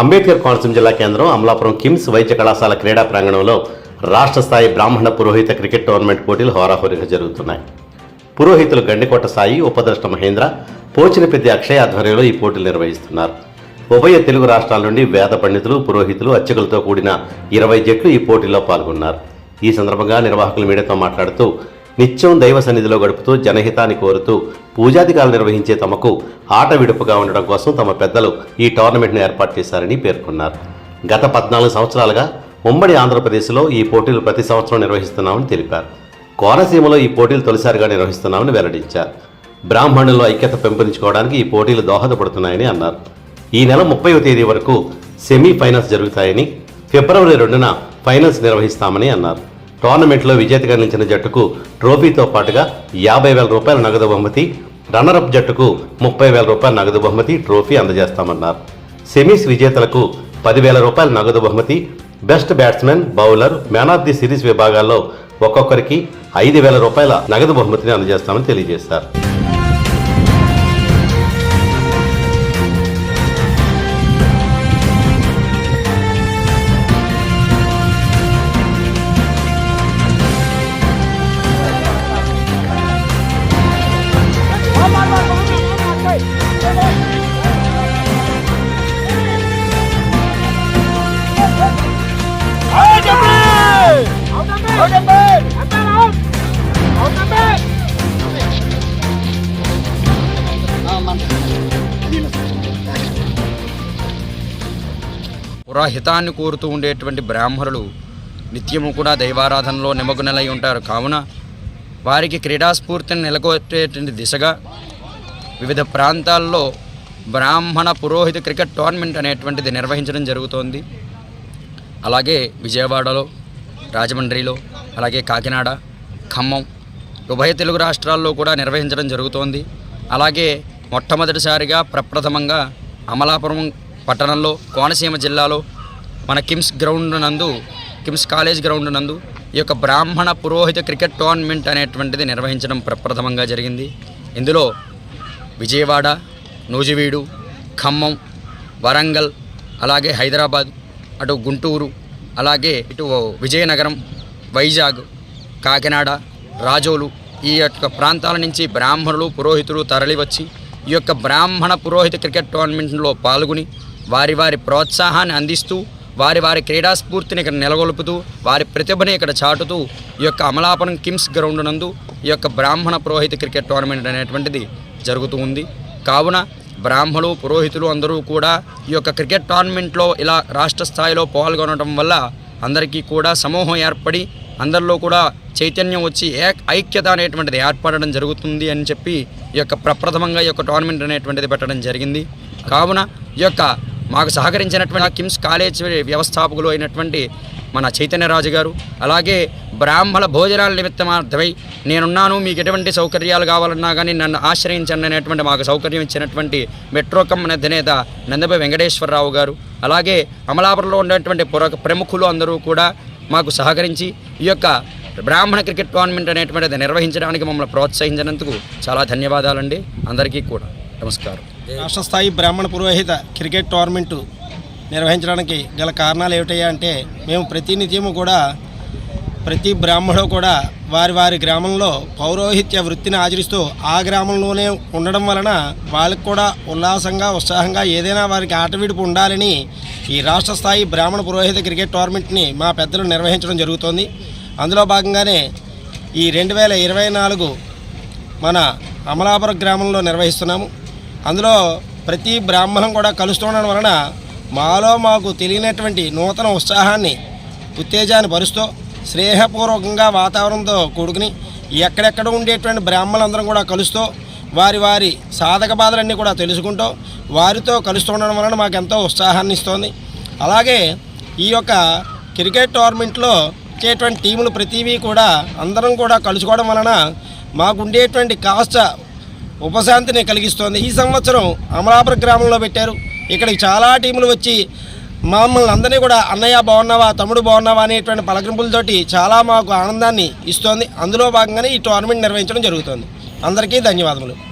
Ambedkar Konaseema జిల్లా కేంద్రం అమలాపురం కిమ్స్ వైద్య కళాశాల క్రీడా ప్రాంగణంలో రాష్ట్ర స్థాయి బ్రాహ్మణ పురోహిత క్రికెట్ టోర్నమెంట్ పోటీలు హోరాహోరీగా జరుగుతున్నాయి. పురోహితులు గండికోట సాయి ఉపద్రష్ట మహేంద్ర పోచినపెద్ది అక్షయ్ ఆధ్వర్యంలో ఈ పోటీలు నిర్వహిస్తున్నారు. ఉభయ తెలుగు రాష్ట్రాల నుండి వేద పండితులు పురోహితులు అర్చకులతో కూడిన ఇరవై జట్లు ఈ పోటీల్లో పాల్గొన్నారు. ఈ సందర్భంగా నిర్వాహకులు మీడియాతో మాట్లాడుతూ నిత్యం దైవ సన్నిధిలో గడుపుతూ జనహితాన్ని కోరుతూ పూజాధికారులు నిర్వహించే తమకు ఆట విడుపుగా ఉండడం కోసం తమ పెద్దలు ఈ టోర్నమెంట్ను ఏర్పాటు చేశారని పేర్కొన్నారు. గత పద్నాలుగు సంవత్సరాలుగా ఉమ్మడి ఆంధ్రప్రదేశ్లో ఈ పోటీలు ప్రతి సంవత్సరం నిర్వహిస్తున్నామని తెలిపారు. కోనసీమలో ఈ పోటీలు తొలిసారిగా నిర్వహిస్తున్నామని వెల్లడించారు. బ్రాహ్మణుల్లో ఐక్యత పెంపొందించుకోవడానికి ఈ పోటీలు దోహదపడుతున్నాయని అన్నారు. ఈ నెల ముప్పైవ తేదీ వరకు సెమీ ఫైనల్స్ జరుగుతాయని ఫిబ్రవరి రెండున ఫైనల్స్ నిర్వహిస్తామని అన్నారు. టోర్నమెంట్లో విజేతగా నిలిచిన జట్టుకు ట్రోఫీతో పాటుగా యాభై వేల రూపాయల నగదు బహుమతి రన్నరప్ జట్టుకు ముప్పై వేల రూపాయల నగదు బహుమతి ట్రోఫీ అందజేస్తామన్నారు. సెమీస్ విజేతలకు పదివేల రూపాయల నగదు బహుమతి best batsmen bowler man of the series విభాగాల్లో ఒక్కొక్కరికి ఐదు వేల రూపాయల నగదు బహుమతిని అందజేస్తామని తెలియజేశారు. పురాహితాన్ని కోరుతూ ఉండేటువంటి బ్రాహ్మణులు నిత్యము కూడా దైవారాధనలో నిమగ్నలై ఉంటారు. కావున వారికి క్రీడాస్ఫూర్తిని నెలకొట్టేటువంటి దిశగా వివిధ ప్రాంతాల్లో బ్రాహ్మణ పురోహిత క్రికెట్ టోర్నమెంట్ అనేటువంటిది నిర్వహించడం జరుగుతోంది. అలాగే విజయవాడలో రాజమండ్రిలో అలాగే కాకినాడ ఖమ్మం ఉభయ తెలుగు రాష్ట్రాల్లో కూడా నిర్వహించడం జరుగుతోంది. అలాగే మొట్టమొదటిసారిగా ప్రప్రథమంగా అమలాపురం పట్టణంలో కోనసీమ జిల్లాలో మన కిమ్స్ గ్రౌండ్ నందు కిమ్స్ కాలేజ్ గ్రౌండ్ నందు ఈ యొక్క బ్రాహ్మణ పురోహిత క్రికెట్ టోర్నమెంట్ అనేటువంటిది నిర్వహించడం ప్రప్రథమంగా జరిగింది. ఇందులో విజయవాడ నూజివీడు ఖమ్మం వరంగల్ అలాగే హైదరాబాద్ అటు గుంటూరు అలాగే ఇటు విజయనగరం వైజాగ్ కాకినాడ రాజోలు ఈ యొక్క ప్రాంతాల నుంచి బ్రాహ్మణులు పురోహితులు తరలివచ్చి ఈ యొక్క బ్రాహ్మణ పురోహిత క్రికెట్ టోర్నమెంట్లో పాల్గొని వారి వారి ప్రోత్సాహాన్ని అందిస్తూ వారి వారి క్రీడాస్ఫూర్తిని ఇక్కడ నెలకొల్పుతూ వారి ప్రతిభని ఇక్కడ చాటుతూ ఈ యొక్క అమలాపురం కిమ్స్ గ్రౌండ్ నందు ఈ యొక్క బ్రాహ్మణ పురోహిత క్రికెట్ టోర్నమెంట్ అనేటువంటిది జరుగుతూ ఉంది. కావున బ్రాహ్మణులు పురోహితులు అందరూ కూడా ఈ యొక్క క్రికెట్ టోర్నమెంట్లో ఇలా రాష్ట్ర స్థాయిలో పాల్గొనడం వల్ల అందరికీ కూడా సమూహం ఏర్పడి అందరిలో కూడా చైతన్యం వచ్చి ఏ ఐక్యత అనేటువంటిది ఏర్పడడం జరుగుతుంది అని చెప్పి ఈ యొక్క ప్రప్రథమంగా ఈ యొక్క టోర్నమెంట్ అనేటువంటిది పెట్టడం జరిగింది. కావున ఈ యొక్క మాకు సహకరించినటువంటి కిమ్స్ కాలేజ్ వ్యవస్థాపకులు అయినటువంటి మన చైతన్యరాజు గారు అలాగే బ్రాహ్మణ భోజనాల నిమిత్తమార్థమై నేనున్నాను మీకు ఎటువంటి సౌకర్యాలు కావాలన్నా కానీ నన్ను ఆశ్రయించండి అనేటువంటి మాకు సౌకర్యం ఇచ్చినటువంటి మెట్రో కమ్ అధినేత నందపై వెంకటేశ్వరరావు గారు అలాగే అమలాపురంలో ఉన్నటువంటి పుర ప్రముఖులు అందరూ కూడా మాకు సహకరించి ఈ యొక్క బ్రాహ్మణ క్రికెట్ టోర్నమెంట్ అనేటువంటిది నిర్వహించడానికి మమ్మల్ని ప్రోత్సహించినందుకు చాలా ధన్యవాదాలండి. అందరికీ కూడా నమస్కారం. రాష్ట్ర స్థాయి బ్రాహ్మణ పురోహిత క్రికెట్ టోర్నమెంటు నిర్వహించడానికి గల కారణాలు ఏమిటయ్యా అంటే మేము ప్రతినిత్యము కూడా ప్రతి బ్రాహ్మణుడు కూడా వారి వారి గ్రామంలో పౌరోహిత్య వృత్తిని ఆచరిస్తూ ఆ గ్రామంలోనే ఉండడం వలన వాళ్ళకి కూడా ఉల్లాసంగా ఉత్సాహంగా ఏదైనా వారికి ఆటవిడుపు ఉండాలని ఈ రాష్ట్ర స్థాయి బ్రాహ్మణ పురోహిత క్రికెట్ టోర్నమెంట్ని మా పెద్దలు నిర్వహించడం జరుగుతోంది. అందులో భాగంగానే ఈ రెండు వేల ఇరవై నాలుగు మన అమలాపురం గ్రామంలో నిర్వహిస్తున్నాము. అందులో ప్రతి బ్రాహ్మణం కూడా కలుస్తుండడం వలన మాలో మాకు తెలియనటువంటి నూతన ఉత్సాహాన్ని ఉత్తేజాన్ని పరుస్తూ స్నేహపూర్వకంగా వాతావరణంతో కూడుకుని ఎక్కడెక్కడ ఉండేటువంటి బ్రాహ్మణులందరం కూడా కలుస్తూ వారి వారి సాధక బాధలన్నీ కూడా తెలుసుకుంటూ వారితో కలుస్తుండడం వలన మాకు ఎంతో ఉత్సాహాన్ని ఇస్తోంది. అలాగే ఈ యొక్క క్రికెట్ టోర్నమెంట్లో వచ్చేటువంటి టీములు ప్రతివీ కూడా అందరం కూడా కలుసుకోవడం వలన మాకు ఉండేటువంటి కాస్త ఉపశాంతిని కలిగిస్తోంది. ఈ సంవత్సరం అమలాపురం గ్రామంలో పెట్టారు. ఇక్కడికి చాలా టీములు వచ్చి మమ్మల్ని అందరినీ కూడా అన్నయ్య బాగున్నావా? తమ్ముడు బాగున్నావా? అనేటువంటి పలకరింపులతోటి చాలా మాకు ఆనందాన్ని ఇస్తోంది. అందులో భాగంగానే ఈ టోర్నమెంట్ నిర్వహించడం జరుగుతుంది. అందరికీ ధన్యవాదములు.